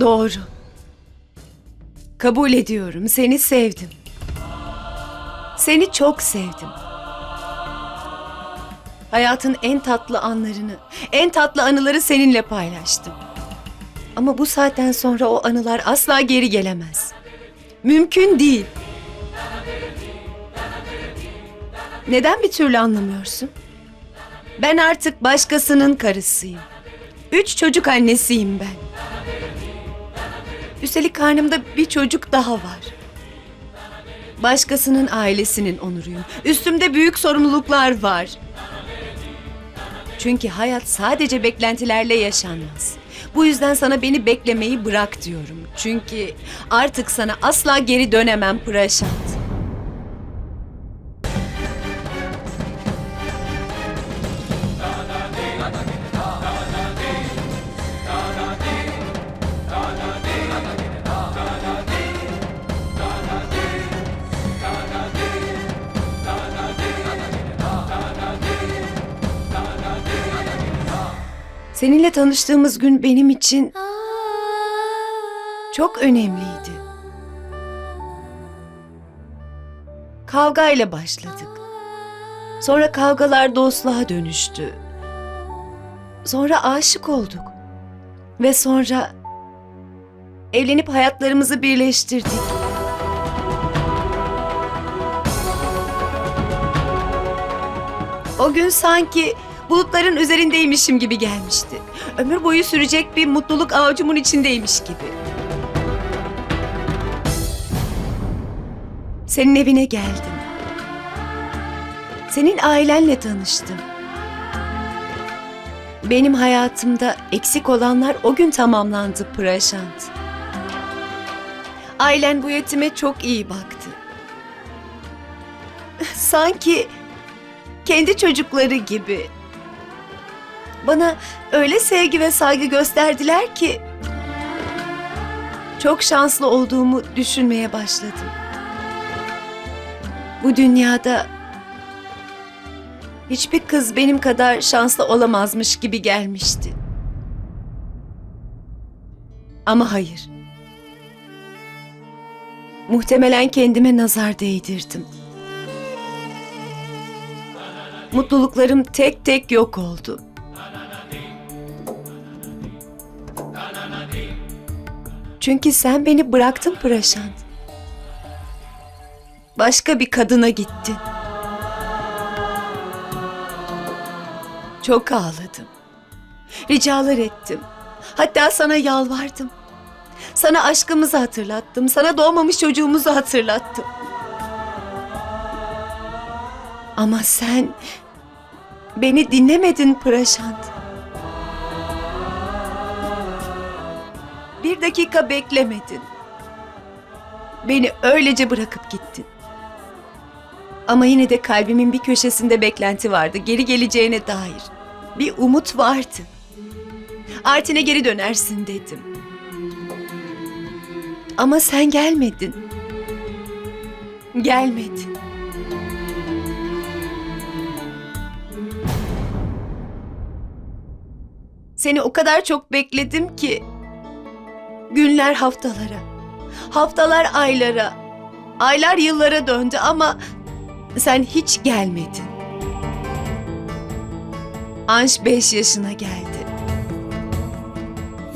Doğru. Kabul ediyorum. Seni sevdim. Seni çok sevdim. Hayatın en tatlı anlarını, en tatlı anıları seninle paylaştım. Ama bu saatten sonra o anılar asla geri gelemez. Mümkün değil. Neden bir türlü anlamıyorsun? Ben artık başkasının karısıyım. Üç çocuk annesiyim ben. Üstelik karnımda bir çocuk daha var. Başkasının ailesinin onuruyum. Üstümde büyük sorumluluklar var. Çünkü hayat sadece beklentilerle yaşanmaz. Bu yüzden sana beni beklemeyi bırak diyorum. Çünkü artık sana asla geri dönemem Praşant. Seninle tanıştığımız gün benim için çok önemliydi. Kavgayla başladık. Sonra kavgalar dostluğa dönüştü. Sonra aşık olduk. Ve sonra evlenip hayatlarımızı birleştirdik. O gün sanki bulutların üzerindeymişim gibi gelmişti. Ömür boyu sürecek bir mutluluk avucumun içindeymiş gibi. Senin evine geldim. Senin ailenle tanıştım. Benim hayatımda eksik olanlar o gün tamamlandı Praşant. Ailen bu yetime çok iyi baktı. Sanki kendi çocukları gibi. Bana öyle sevgi ve saygı gösterdiler ki çok şanslı olduğumu düşünmeye başladım. Bu dünyada hiçbir kız benim kadar şanslı olamazmış gibi gelmişti. Ama hayır. Muhtemelen kendime nazar değdirdim. Mutluluklarım tek tek yok oldu. Çünkü sen beni bıraktın Praşant. Başka bir kadına gittin. Çok ağladım. Ricalar ettim. Hatta sana yalvardım. Sana aşkımızı hatırlattım. Sana doğmamış çocuğumuzu hatırlattım. Ama sen beni dinlemedin Praşant. Bir dakika beklemedin. Beni öylece bırakıp gittin. Ama yine de kalbimin bir köşesinde beklenti vardı. Geri geleceğine dair. Bir umut vardı. Artin'e geri dönersin dedim. Ama sen gelmedin. Gelmedin. Seni o kadar çok bekledim ki günler haftalara, haftalar aylara, aylar yıllara döndü ama sen hiç gelmedin. Anş beş yaşına geldi.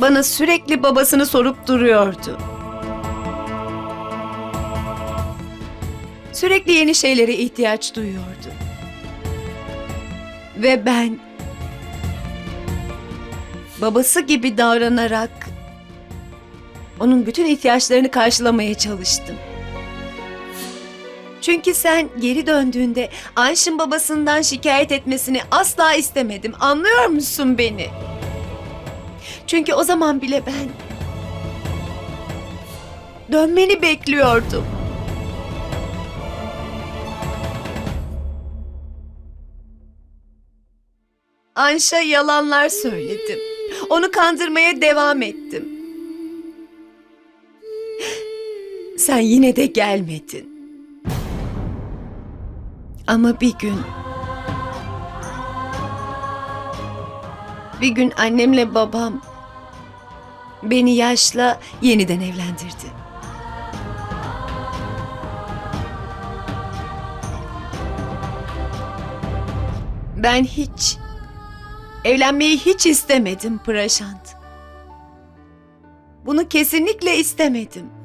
Bana sürekli babasını sorup duruyordu. Sürekli yeni şeylere ihtiyaç duyuyordu. Ve ben babası gibi davranarak onun bütün ihtiyaçlarını karşılamaya çalıştım. Çünkü sen geri döndüğünde Anş'ın babasından şikayet etmesini asla istemedim. Anlıyor musun beni? Çünkü o zaman bile ben dönmeni bekliyordum. Anş'a yalanlar söyledim. Onu kandırmaya devam ettim. Sen yine de gelmedin. Ama bir gün... Bir gün annemle babam Beni yaşla yeniden evlendirdi. Ben hiç evlenmeyi hiç istemedim Praşant. Bunu kesinlikle istemedim.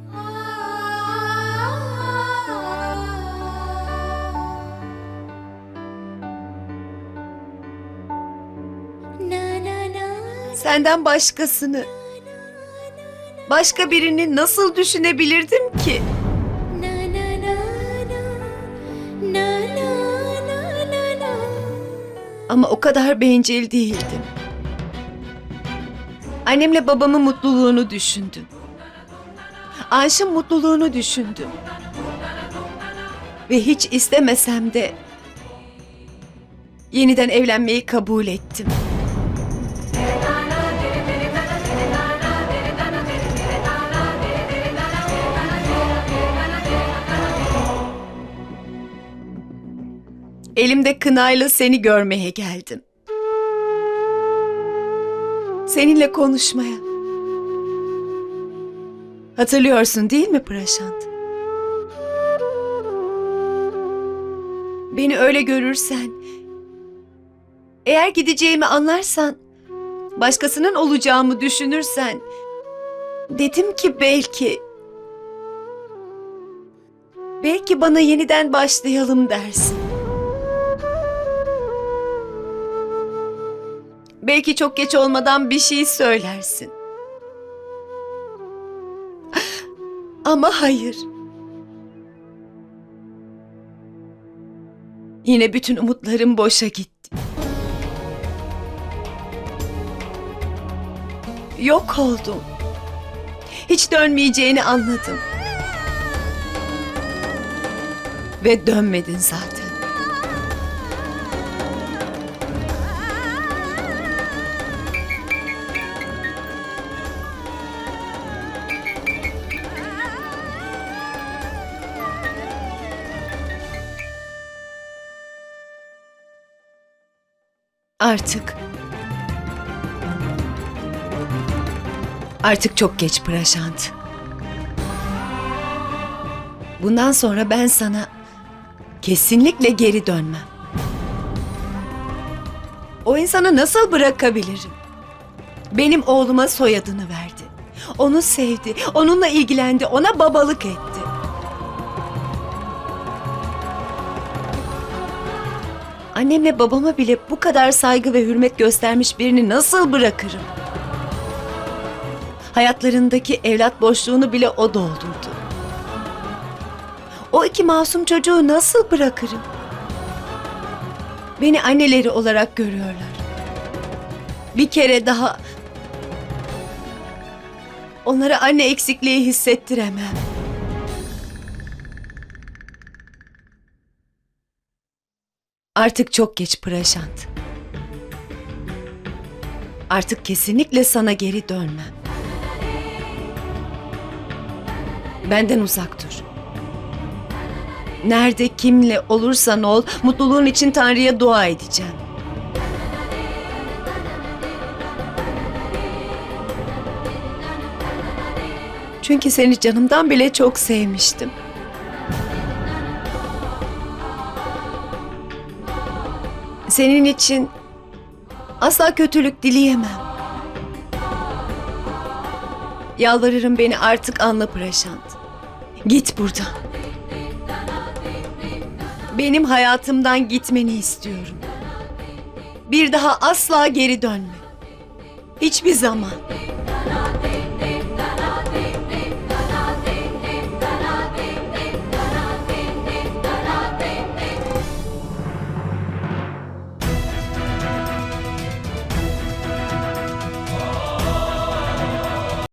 Senden başkasını, başka birini nasıl düşünebilirdim ki? Ama o kadar bencil değildim. Annemle babamın mutluluğunu düşündüm. Ayşın mutluluğunu düşündüm. Ve hiç istemesem de yeniden evlenmeyi kabul ettim. Elimde kınayla seni görmeye geldim. Seninle konuşmaya. Hatırlıyorsun değil mi Praşant? Beni öyle görürsen, eğer gideceğimi anlarsan, başkasının olacağımı düşünürsen, dedim ki belki, belki bana yeniden başlayalım dersin. Belki çok geç olmadan bir şey söylersin. Ama hayır. Yine bütün umutlarım boşa gitti. Yok oldum. Hiç dönmeyeceğini anladım. Ve dönmedin zaten. Artık. Artık çok geç Praşant. Bundan sonra ben sana kesinlikle geri dönmem. O insanı nasıl bırakabilirim? Benim oğluma soyadını verdi. Onu sevdi, onunla ilgilendi, ona babalık etti. Annemle babama bile bu kadar saygı ve hürmet göstermiş birini nasıl bırakırım? Hayatlarındaki evlat boşluğunu bile o doldurdu. O iki masum çocuğu nasıl bırakırım? Beni anneleri olarak görüyorlar. Bir kere daha onlara anne eksikliği hissettiremem. Artık çok geç Praşant. Artık kesinlikle sana geri dönmem. Benden uzak dur. Nerede kimle olursan ol, mutluluğun için Tanrı'ya dua edeceğim. Çünkü seni canımdan bile çok sevmiştim. Senin için asla kötülük dileyemem. Yalvarırım beni artık anla Praşant. Git buradan. Benim hayatımdan gitmeni istiyorum. Bir daha asla geri dönme. Hiçbir zaman.